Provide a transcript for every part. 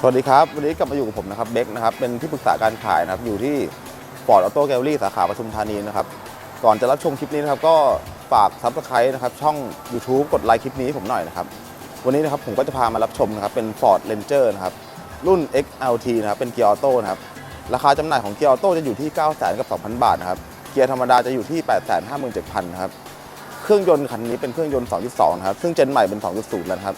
สวัสดีครับ วันนี้กลับมาอยู่กับผมนะครับเบคนะครับเป็นที่ปรึกษาการขายนะครับอยู่ที่ Ford Auto Gallery สาขาปทุมธานีนะครับก่อนจะรับชมคลิปนี้นะครับก็ฝากซับสไครต์นะครับช่อง YouTube กดไลค์คลิปนี้ให้ผมหน่อยนะครับวันนี้นะครับผมก็จะพามารับชมนะครับเป็น Ford Ranger นะครับรุ่น XLT นะครับเป็นเกียร์ออโต้นะครับราคาจำหน่ายของเกียร์ออโต้จะอยู่ที่ 9 0 0 0 0กับ 2,000 บาทนะครับเกียร์ธรรมดาจะอยู่ที่ 8 5 7 0 0 0นะครับเครื่องยนต์คันนี้เป็นเครื่องยนต์ 2.2 นะครับซึ่งเจนใหม่เป็น 2.0 แล้วนะครับ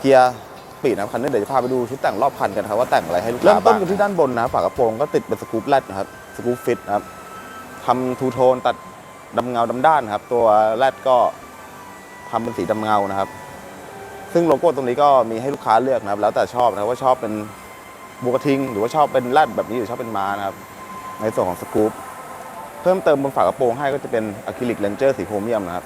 เกียร์ ปีดนะครับคันนี้เดี๋ยวจะพาไปดูชุดแต่งรอบคันกันครับว่าแต่งอะไรให้ลูกค้าเริ่มต้นกันที่ด้านบนนะครับฝากระโปรงก็ติดเป็นสกู๊ปแรดนะครับสกู๊ปฟิตนะครับทำทูโทนตัดดำเงาดำด้านนะครับ ตัวแรดก็ทำเป็นสีดำเงานะครับ ซึ่งโลโก้ตรงนี้ก็มีให้ลูกค้าเลือกนะครับ แล้วแต่ชอบนะครับว่าชอบเป็นบูกระทิง หรือว่าชอบเป็นแรดแบบนี้หรือชอบเป็นม้านะครับ ในส่วนของสกู๊ปเพิ่มเติมบนฝากระโปรงให้ก็จะเป็นอะคริลิกเลนเจอร์สีโครเมียมนะครับ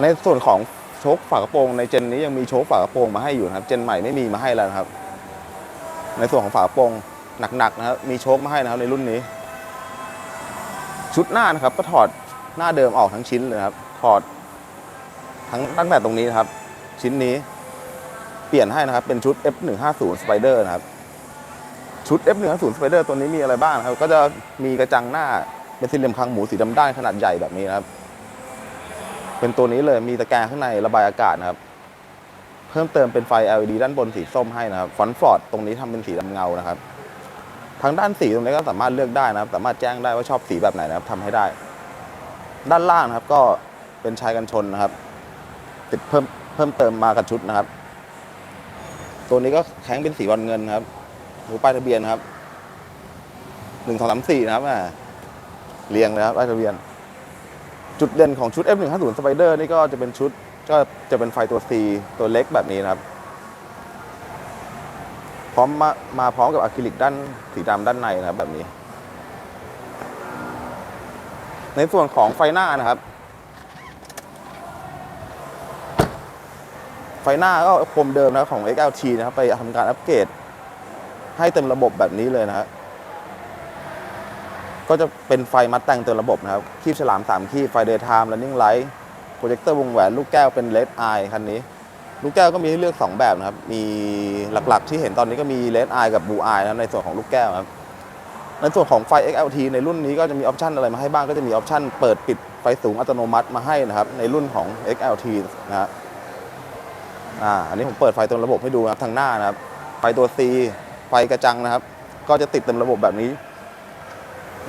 ในส่วนของ โชคฝากระโปรงในเจนนี้ยังมีโชคฝากระโปรงมาให้อยู่นะครับ เจนใหม่ไม่มีมาให้แล้วนะครับ ในส่วนของฝากระโปรงหนักๆนะครับ มีโชคมาให้นะครับในรุ่นนี้ ชุดหน้านะครับ ก็ถอดหน้าเดิมออกทั้งชิ้นเลยครับ ถอดทั้งตั้งแต่ตรงนี้นะครับ ชิ้นนี้เปลี่ยนให้นะครับ เป็นชุด F150 Spider นะครับ ชุด F150 Spider ตัวนี้มีอะไรบ้างครับ ก็จะมีกระจังหน้าเป็นสี่เหลี่ยมคางหมูสีดำด้านขนาดใหญ่แบบนี้นะครับ เป็นตัวนี้เลยมีตะแกรงข้างในระบายอากาศนะครับ เพิ่มเติมเป็นไฟ LED ด้านบนสีส้มให้นะครับฟอนต์ฟอร์ดตรงนี้ทำเป็นสีดำเงานะครับ ทางด้านสีตรงนี้ก็สามารถเลือกได้นะครับ สามารถแจ้งได้ว่าชอบสีแบบไหนนะครับทำให้ได้ ด้านล่างนะครับก็เป็นชายกันชนนะครับ ติดเพิ่มเพิ่มเติมมากับชุดนะครับ ตัวนี้ก็แข้งเป็นสีบอลเงินครับดูป้ายทะเบียนครับหนึ่งสองสามสี่นะครับเรียงเลยครับป้ายทะเบียน จุดเด่นของชุด F150 Spider นี่ก็จะเป็นชุดก็จะเป็นไฟตัว C ตัวเล็กแบบนี้นะครับ พร้อมมามาพร้อมกับอะคริลิกด้านสีดำด้านในนะครับแบบนี้ ในส่วนของไฟหน้านะครับ ไฟหน้าก็คมเดิมนะของ XLT นะครับ ไปทำการอัปเกรดให้เต็มระบบแบบนี้เลยนะครับ ก็จะเป็นไฟมัดแต่งเต็มระบบนะครับ คีบฉลาม 3 คีบไฟเดย์ไทม์ running light โปรเจคเตอร์วงแหวน ลูกแก้วเป็น LED eye คันนี้ ลูกแก้วก็มีให้เลือก 2 แบบนะครับ มีหลักๆ ที่เห็นตอนนี้ก็มี LED eye กับ blue eye นะในส่วนของลูกแก้วครับ ในส่วนของไฟ XLT ในรุ่นนี้ก็จะมีออปชันอะไรมาให้บ้าง ก็จะมีออปชันเปิดปิดไฟสูงอัตโนมัติมาให้นะครับ ในรุ่นของ XLT นะฮะอ่า อันนี้ผมเปิดไฟเต็มระบบให้ดูนะครับทางหน้านะครับ ไฟตัว C ไฟกระจังนะครับ ก็จะติดเต็มระบบแบบนี้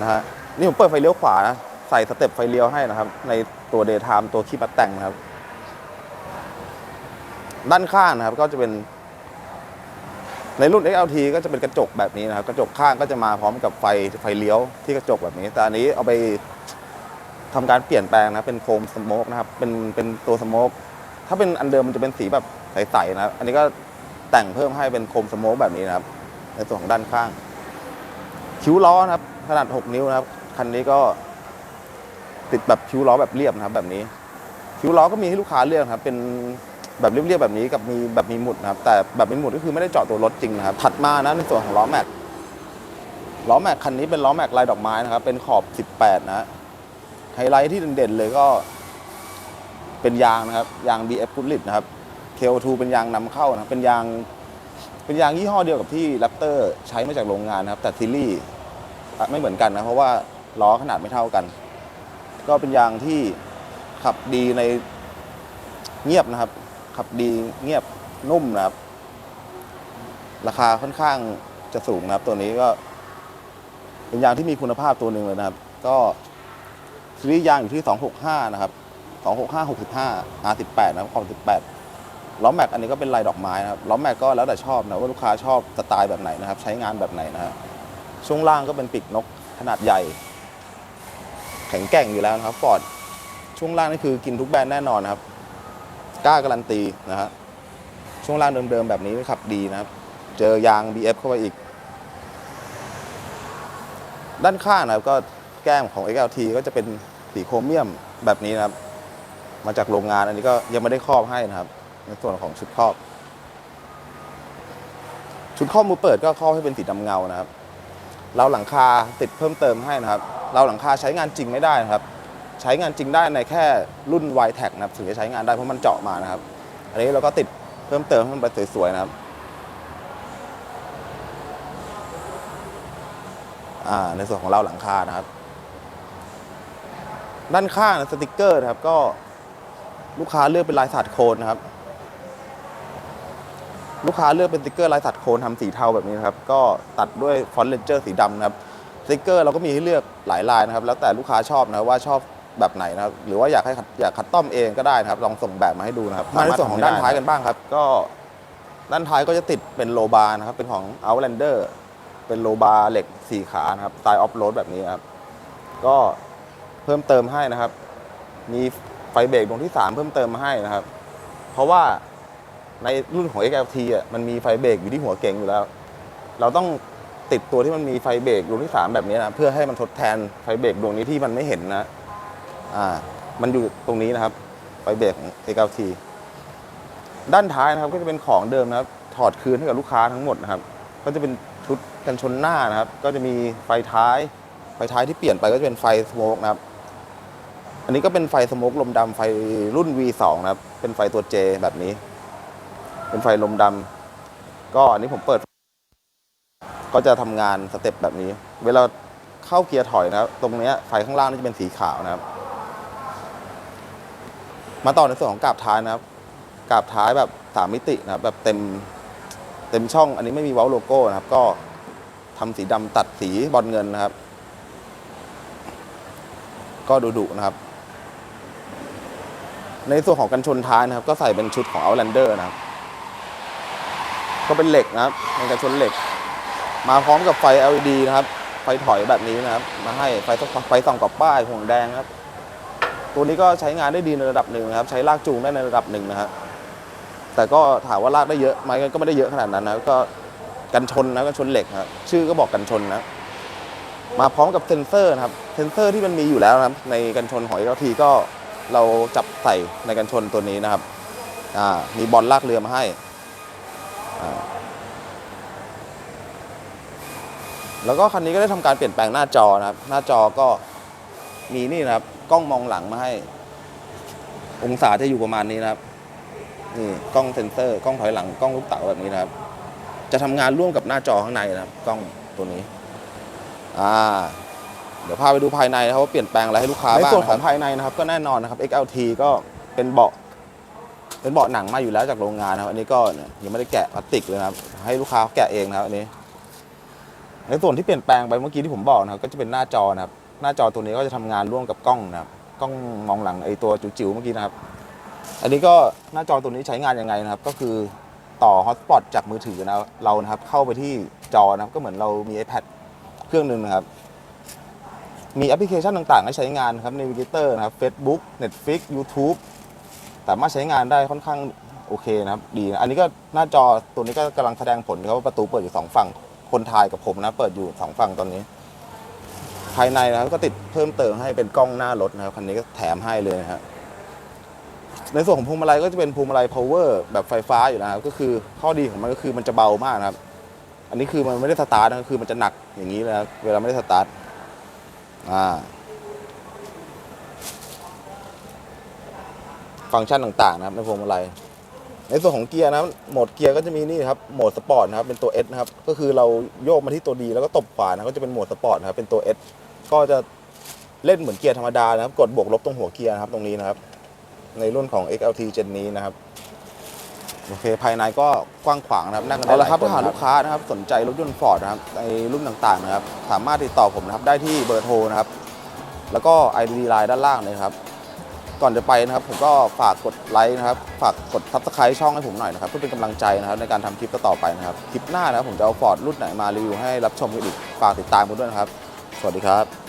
นะฮะนี่ผมเปิดไฟเลี้ยวขวานะใส่สเต็ปไฟเลี้ยวให้นะครับ ในตัว Daytime ตัวคีย์มัดแต่งนะครับ ด้านข้างนะครับก็จะเป็น ในรุ่น XLT ก็จะเป็นกระจกแบบนี้นะครับ กระจกข้างก็จะมาพร้อมกับไฟไฟเลี้ยวที่กระจกแบบนี้ แต่อันนี้เอาไปทำการเปลี่ยนแปลงนะเป็นโฟมสโมกนะครับเป็นเป็นตัวสโมกถ้าเป็นอันเดิมมันจะเป็นสีแบบใสๆนะอันนี้ก็แต่งเพิ่มให้เป็นโคมสโมกแบบนี้นะครับ ในส่วนของด้านข้าง คิ้วล้อนะครับ ขนาด 6 นิ้วนะครับ คันนี้ก็ติดแบบคิ้วล้อแบบเรียบนะครับ แบบนี้ คิ้วล้อก็มีให้ลูกค้าเลือกครับ เป็นแบบเรียบๆแบบนี้กับมีแบบมีหมุดนะครับ แต่แบบมีหมุดก็คือไม่ได้เจาะตัวรถจริงนะครับ ถัดมานะในส่วนของล้อแม็กล้อแม็กคันนี้เป็นล้อแม็กลายดอกไม้นะครับ เป็นขอบ 18 นะฮะไฮไลท์ที่เด่นๆเลยก็ เป็นยางนะครับ ยาง BF g o o d l i t นะครับ KO2 เป็นยางนำเข้านะเป็นยางเป็นยางยี่ห้อเดียวกับที่ Raptor ใช้มาจากโรงงานนะครับ แต่ซีรีส์อ่ ไม่เหมือนกันนะ เพราะว่าล้อขนาดไม่เท่ากัน ก็เป็นยางที่ขับดีในเงียบนะครับ ขับดีเงียบนุ่มนะครับ ราคาค่อนข้างจะสูงนะครับ ตัวนี้ก็ เป็นยางที่มีคุณภาพตัวหนึ่งเลยนะครับ ก็ซีรีส์ยางอยู่ที่ 265 นะครับ 265 65 R18 นะครับความ18ล้อแม็กอันนี้ก็เป็นลายดอกไม้นะครับล้อแม็กก็แล้วแต่ชอบนะว่าลูกค้าชอบสไตล์แบบไหนนะครับ ใช้งานแบบไหนนะฮะ ช่วงล่างก็เป็นปีกนกขนาดใหญ่ แข็งแกร่งอยู่แล้วนะครับฟอร์ดช่วงล่างนี่คือกินทุกแบรนด์แน่นอนนครับกล้าการันตีนะฮะช่วงล่างเดิมๆแบบนี้ขับดีนะครับ เจอยาง BF เข้าไปอีก ด้านข้างนะครับก็แก้มของ XLT ก็จะเป็นสีโครเมียมแบบนี้นะครับ มาจากโรงงานอันนี้ก็ยังไม่ได้ครอบให้นะครับ ในส่วนของชุดครอบ ชุดครอบมือเปิดก็ครอบให้เป็นสีดำเงานะครับ เราหลังคาติดเพิ่มเติมให้นะครับ เราหลังคาใช้งานจริงไม่ได้นะครับ ใช้งานจริงได้ในแค่รุ่น y t e c นะครับถึงจะใช้งานได้เพราะมันเจาะมานะครับ อันนี้เราก็ติดเพิ่มเติมให้มันไปสวยๆนะครับในส่วนของเราหลังคานะครับ ด้านข้างสติกเกอร์ครับก็ลูกค้าเลือกเป็นลายสัตว์โคนนะครับ ลูกค้าเลือกเป็นสติกเกอร์ลายสัตว์โคนทำสีเทาแบบนี้นะครับ ก็ตัดด้วยฟอนต์เลนเจอร์สีดำนะครับสติกเกอร์เราก็มีให้เลือกหลายลายนะครับ แล้วแต่ลูกค้าชอบนะครับว่าชอบแบบไหนนะครับ หรือว่าอยากให้ขัดอยากคัดต้อมเองก็ได้นะครับ ลองส่งแบบมาให้ดูนะครับมาในส่วนของด้านท้ายกันบ้างครับ ก็ด้านท้ายก็จะติดเป็นโลบาร์นะครับ เป็นของ Outlander เป็นโลบาร์เหล็กสี่ขานะครับสไตล์ออฟโรดแบบนี้นะครับ ก็เพิ่มเติมให้นะครับ มีไฟเบรกดวงที่ 3 เพิ่มเติมมาให้นะครับ เพราะว่า ในรุ่นของ XLT อะมันมีไฟเบรกอยู่ที่หัวเก่งอยู่แล้ว เราต้องติดตัวที่มันมีไฟเบรกดวงที่ 3 แบบนี้นะเพื่อให้มันทดแทนไฟเบรกดวงนี้ที่มันไม่เห็นนะอ่ามันอยู่ตรงนี้นะครับ ไฟเบรกของ XLT ด้านท้ายนะครับก็จะเป็นของเดิมนะครับ ถอดคืนให้กับลูกค้าทั้งหมดนะครับ ก็จะเป็นชุดกันชนหน้านะครับ ก็จะมีไฟท้าย ไฟท้ายที่เปลี่ยนไปก็จะเป็นไฟสโมกนะครับ อันนี้ก็เป็นไฟสโมกลมดำไฟรุ่น V2 นะครับ เป็นไฟตัว J แบบนี้ เป็นไฟลมดำก็อันนี้ผมเปิด ก็จะทำงานสเต็ปแบบนี้ เวลาเข้าเกียร์ถอยนะครับ ตรงนี้ไฟข้างล่างนี่จะเป็นสีขาวนะครับ มาต่อในส่วนของกาบท้ายนะครับ กาบท้ายแบบสามมิตินะครับ แบบเต็มเต็มช่อง อันนี้ไม่มีเว้าโลโก้นะครับ ก็ทำสีดำตัดสีบอลเงินนะครับ ก็ดุๆนะครับ ในส่วนของกันชนท้ายนะครับ ก็ใส่เป็นชุดของ Outlander นะครับ ก็เป็นเหล็กนะครับเป็นกันชนเหล็ก มาพร้อมกับไฟ LED นะครับ ไฟถอยแบบนี้นะครับ มาให้ไฟไฟส่องกับป้ายห่วงแดงครับ ตัวนี้ก็ใช้งานได้ดีในระดับหนึ่งนะครับ ใช้ลากจูงได้ในระดับหนึ่งนะครับแต่ก็ถามว่าลากได้เยอะไหมก็ไม่ได้เยอะขนาดนั้นนะก็กันชนนะกันชนเหล็กครับชื่อก็บอกกันชนนะ มาพร้อมกับเซนเซอร์นะครับเซนเซอร์ที่มันมีอยู่แล้วนะครับ ในกันชนของ XLT ก็เราจับใส่ในกันชนตัวนี้นะครับ อ่า มีบอลลากเรือมาให้อ่า แล้วก็คันนี้ก็ได้ทำการเปลี่ยนแปลงหน้าจอนะครับ หน้าจอก็มีนี่นะครับ กล้องมองหลังมาให้ องศาจะอยู่ประมาณนี้นะครับ นี่กล้องเซ็นเซอร์ กล้องถอยหลัง กล้องลูกเต๋าแบบนี้นะครับ จะทำงานร่วมกับหน้าจอข้างในนะครับ กล้องตัวนี้ อ่า เดี๋ยวพาไปดูภายในนะครับว่าเปลี่ยนแปลงอะไรให้ลูกค้าบ้างในส่วนของภายในนะครับ ก็แน่นอนนะครับ XLT ก็เป็นเบาะเป็นเบาะหนังมาอยู่แล้วจากโรงงานนะครับ อันนี้ก็เนี่ยยังไม่ได้แกะพลาสติกเลยนะครับ ให้ลูกค้าแกะเองนะครับอันนี้ ในส่วนที่เปลี่ยนแปลงไปเมื่อกี้ที่ผมบอกนะครับก็จะเป็นหน้าจอนะครับหน้าจอตัวนี้ก็จะทำงานร่วมกับกล้องนะครับกล้องมองหลังไอตัวจิ๋วๆเมื่อกี้นะครับ อันนี้ก็หน้าจอตัวนี้ใช้งานยังไงนะครับ ก็คือต่อฮอตสปอตจากมือถือนะเรานะครับเข้าไปที่จอนะครับก็เหมือนเรามี iPad เครื่องหนึ่งนะครับ มีแอปพลิเคชันต่างๆ ให้ใช้งานครับ Navigator นะครับ Facebook Netflix YouTube สามารถใช้งานได้ค่อนข้างโอเคนะครับ ดีนะ อันนี้ก็หน้าจอตัวนี้ก็กำลังแสดงผลครับว่าประตูเปิดอยู่สองฝั่ง คนถ่ายกับผมนะ เปิดอยู่สองฝั่งตอนนี้ ภายในนะครับก็ติดเพิ่มเติมให้เป็นกล้องหน้ารถนะครับคันนี้ก็แถมให้เลยนะฮะในส่วนของพวงมาลัยก็จะเป็นพวงมาลัย power แบบไฟฟ้าอยู่นะครับก็คือข้อดีของมันก็คือมันจะเบามากนะครับ อันนี้คือมันไม่ได้สตาร์ทนะคือมันจะหนักอย่างนี้เลยนะครับเวลาไม่ได้สตาร์ทอ่าฟังก์ชันต่างๆนะครับในพวงมาลัย ในส่วนของเกียร์นะครับโหมดเกียร์ก็จะมีนี่ครับโหมดสปอร์ตนะครับเป็นตัว S นะครับก็คือเราโยกมาที่ตัวดีแล้วก็ตบขวานะก็จะเป็นโหมดสปอร์ตนะครับเป็นตัว S ก็จะเล่นเหมือนเกียร์ธรรมดานะครับ กดบวกลบตรงหัวเกียร์นะครับตรงนี้นะครับ ในรุ่นของ XLT เจนนี้นะครับโอเคภายในก็กว้างขวางนะครับนั่งกันได้หลายคนถ้าหากลูกค้านะครับสนใจรถยนต์ฟอร์ดนะครับในรุ่นต่างๆนะครับ สามารถติดต่อผมนะครับได้ที่เบอร์โทรนะครับ แล้วก็ ID ไลน์ด้านล่างเลยครับ ก่อนจะไปนะครับผมก็ฝากกดไลค์นะครับฝากกดซับสไครต์ช่องให้ผมหน่อยนะครับเพื่อเป็นกำลังใจนะครับในการทำคลิปต่อไปนะครับคลิปหน้านะครับผมจะเอาฟอร์ดรุ่นไหนมารีวิวให้รับชมกันอีกฝากติดตามกันด้วยนะครับ สวัสดีครับ